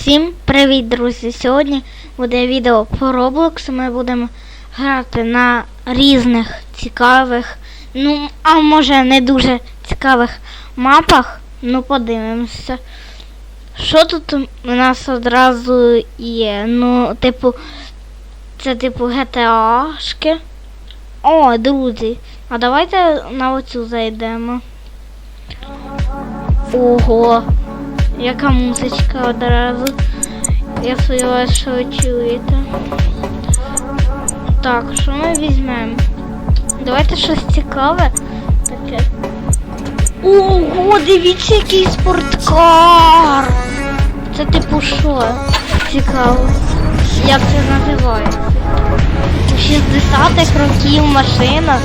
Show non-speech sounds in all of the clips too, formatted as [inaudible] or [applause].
Всім привіт, друзі! Сьогодні буде відео по Roblox. Ми будемо грати на різних цікавих, ну, а може не дуже цікавих мапах. Ну, подивимося. Що тут у нас одразу є? Ну, типу, це типу GTA-шки. О, друзі, а давайте на оцю зайдемо. Ого, яка музичка одразу. Я сподіваюся, що ви. Так, що ми візьмемо? Давайте щось цікаве. Таке. Ого, дивіться, який спорткар! Це типу що? Цікаво. Як це називається? 60-х років машина.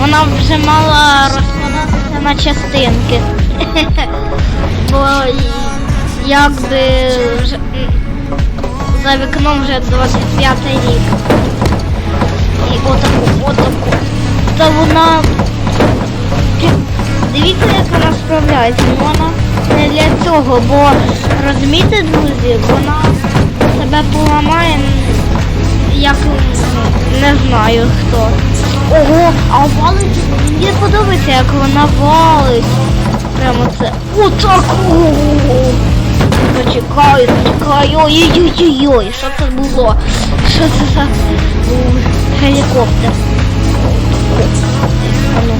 Вона вже мала розкладатися на частинки. [laughs] Бо якби вже, за вікном вже 25 рік. І отаку, отаку. Та вона. Дивіться, як вона справляється. Вона не для цього, бо розумієте, друзі, вона себе поламає, як не знаю хто. Ого, а валить, мені подобається, як вона валить. Прямо це. Отаку. Почекаю, почекаю. Ой-ой-ой-ой, що це було? Що це за гелікоптер? А ну.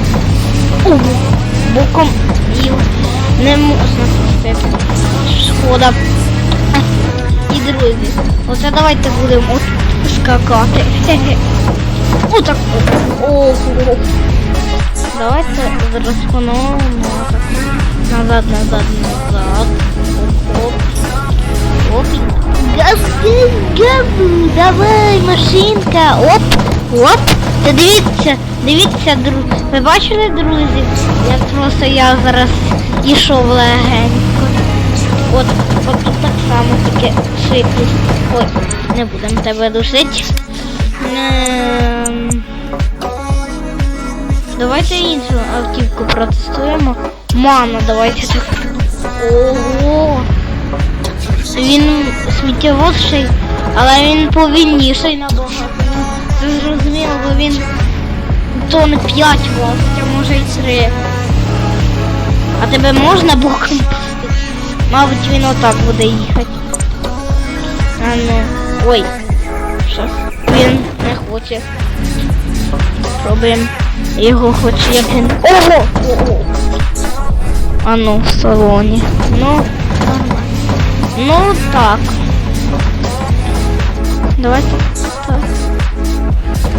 Ого, боком і не можна спустити. Шкода. І друзі, оце давайте будемо скакати. Отак. Ого. Давайте зараз. Назад, назад, назад. Оп, оп. Оп. Давай, машинка. Оп, оп. Та дивіться, дивіться, друзі. Ви бачили, друзі? Як просто я зараз йшов легенько. От, от тут так само таке швидкість. Ой, не будемо тебе душити. Давайте іншу автівку протестуємо. Мама, давайте так. Ого. Він сміттєвозший, але він повільніший набагато. Ну, зрозуміло, бо він тон 5 важить, а може й 3. А тебе можна боком? Мабуть, він отак буде їхати. А ну. Ой. Що? Він не хоче. Пробуємо його хоч як він. Ого! А ну, в салоні. Ну. Ну так. Давайте так.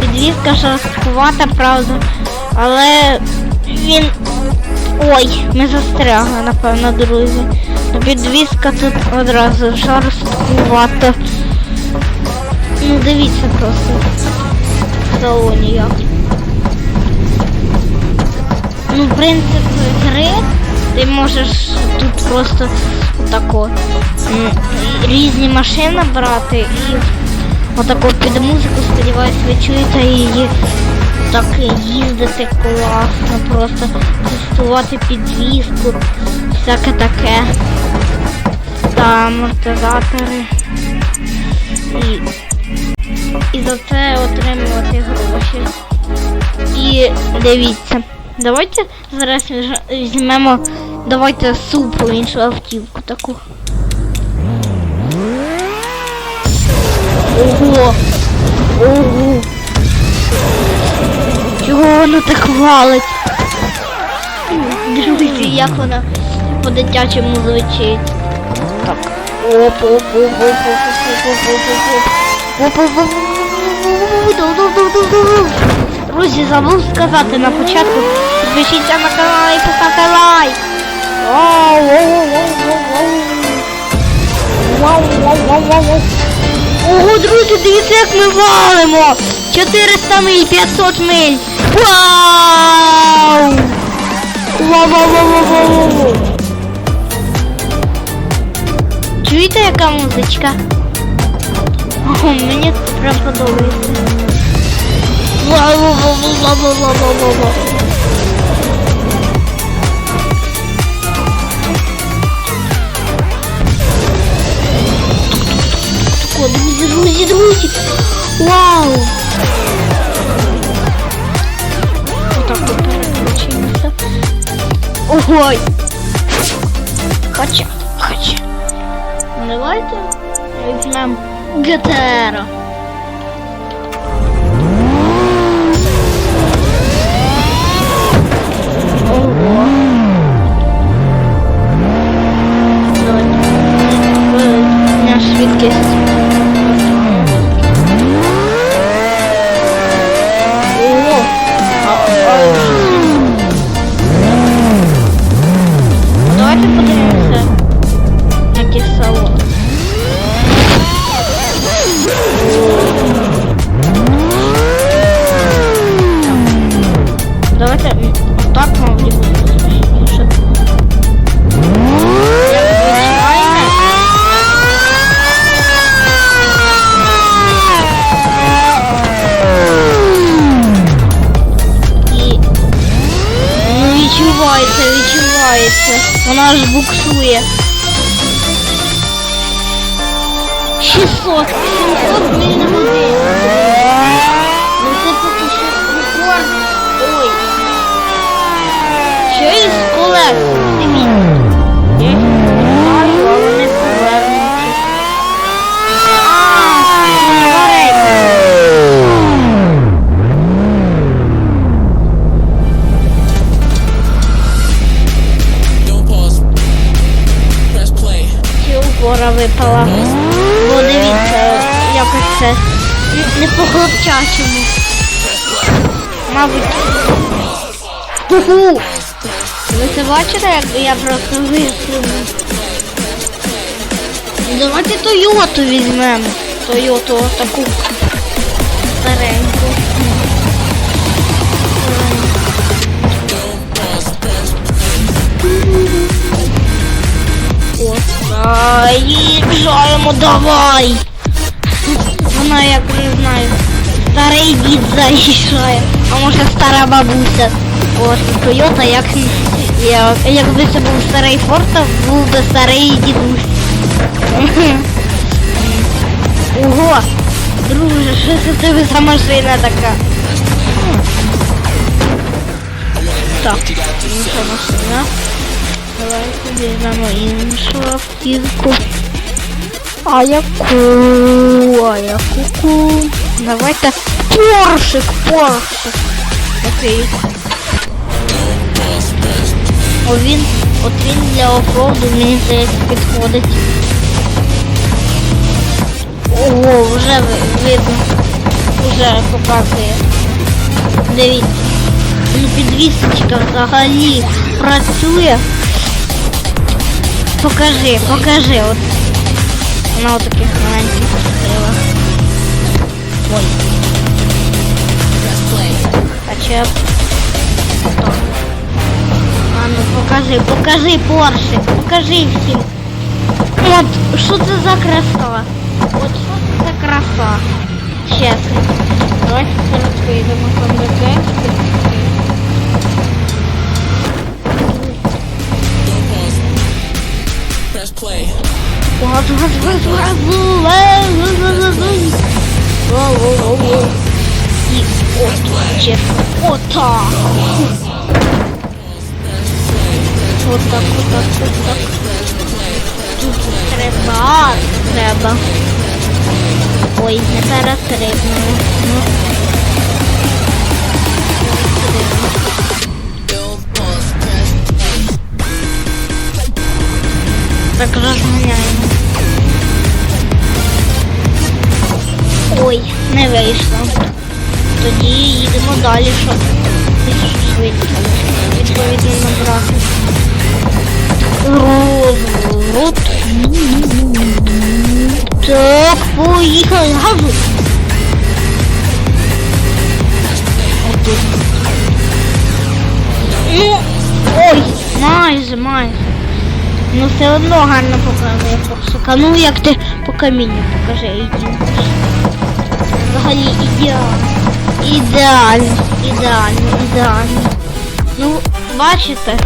Підвізка правда. Але він. Ой, ми застрягли, напевно, друзі. Підвізка тут одразу жорсткувата. Ну дивіться просто. В салоні як. Ну, принцип гри, ти можеш тут просто отако різні машини брати і отако під музику, сподіваюсь, ви чуєте її так їздити класно, просто тестувати підвізку, всяке таке. Та амортизатори. І, і за це отримувати гроші. І дивіться. Давайте зараз візьмемо. Давайте супу іншу автівку таку. Ого! Ого! Чого воно так валить? Друзі, як вона по-дитячому звучить. Так. Оп, оп, оп, оп, оп, оп, оп, оп, оп, оп, оп. Оп, оп, оп, оп. Друзі, забув сказати на початку. Підпишіться на канал і поставте лайк. Ого, друзі, дивіться, як ми валимо! 400 миль, 500 миль! Вау! Чуєте, яка музичка? О, мені прям подобається. Друзі, друзі, друзі! Вау! Ой! Хоча, хоча. Давайте візьмемо ГТР. 600, 700 миль на годину. Ну це поки що. Ой. Ще із колес. По-хлопчачому. Мабуть. Ху-ху. Ви це бачите, як я просто висуну? Давайте Тойоту візьмемо. Тойоту таку стареньку. Заїжджаємо, давай! Вона як не знаю. Старий дід заїжджає. А може стара бабуся. Ось Тойота, як, як якби це був старий Форд, то був би старий дідусь. Ого! Друже, що це тебе за машина така? Так, інша машина. Давайте візьмемо іншу автівку. А яку? А яку? Давайте поршик, поршик. Окей. О, він, от він для офроуду, мені здається, підходить. Ого, вже ви- видно. Вже показує. Дивіться. Ну підвісочка взагалі працює. Покажи, покажи. От на таких маленьких Вон. Качап. А ну покажи, покажи Порше, покажи всем. Вот, что ты за красава? Вот что ты за красава? Сейчас. Давайте коротко идем к МДК. Press play. Воу-воу-воу. І от черпота. От так, от так, от так. Тут треба, треба. Ой, не зараз треба. Ну. Так розмовляємо. Ой, не вийшло. Тоді їдемо далі, щоб швидкість відповідно набрати. Розворот. Так, поїхали. Газу. Ну, ой, майже, майже. Ну все одно гарно показує Форсука. Ну як ти по камінню покажи, іди. Взагалі ідеально. Ідеально, ідеально, ідеально. Ну, бачите,